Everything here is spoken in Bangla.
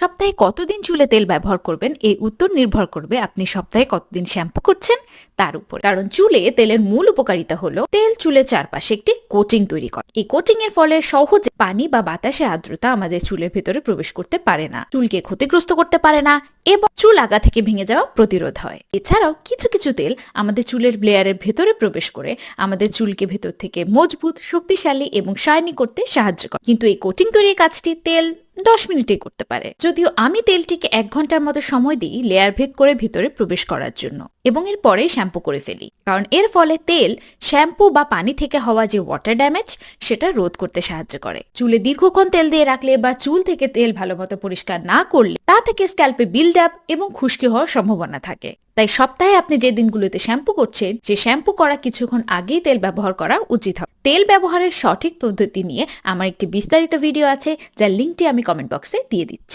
সপ্তাহে কতদিন চুলে তেল ব্যবহার করবেন? এই উত্তর নির্ভর করবে আপনি সপ্তাহে কতদিন শ্যাম্পু করছেন তার উপর। কারণ চুলে তেলের মূল উপকারিতা হলো তেল চুলের চারপাশে একটি কোটিং তৈরি করে। এই কোটিং এর ফলে সহজে পানি বা বাতাসের আর্দ্রতা আমাদের চুলের ভেতরে প্রবেশ করতে পারে না, চুলকে ক্ষতিগ্রস্ত করতে পারে না এবং চুল আগা থেকে ভেঙে যাওয়া প্রতিরোধ হয়। এছাড়াও কিছু কিছু তেল আমাদের চুলের ব্লেয়ারের ভেতরে প্রবেশ করে আমাদের চুলকে ভেতর থেকে মজবুত, শক্তিশালী এবং শাইনি করতে সাহায্য করে। কিন্তু এই কোটিং তৈরির কাজটি তেল দশ মিনিটেই করতে পারে। যদিও আমি তেলটিকে এক ঘণ্টার মতো সময় দিই লেয়ার ভেদ করে ভিতরে প্রবেশ করার জন্য এবং এর পরেই শ্যাম্পু করে ফেলি। কারণ এর ফলে তেল শ্যাম্পু বা পানি থেকে হওয়া যে ওয়াটার ড্যামেজ সেটা রোধ করতে সাহায্য করে। চুলে দীর্ঘক্ষণ তেল দিয়ে রাখলে বা চুল থেকে তেল ভালোমতো পরিষ্কার না করলে তা থেকে স্ক্যাল্পে বিল্ড আপ এবং খুশকি হওয়ার সম্ভাবনা থাকে। তাই সপ্তাহে আপনি যে দিনগুলোতে শ্যাম্পু করছেন, যে শ্যাম্পু করা কিছুক্ষণ আগেই তেল ব্যবহার করা উচিত হবে। তেল ব্যবহারের সঠিক পদ্ধতি নিয়ে আমার একটি বিস্তারিত ভিডিও আছে, যার লিঙ্কটি আমি কমেন্ট বক্সে দিয়ে দিচ্ছি।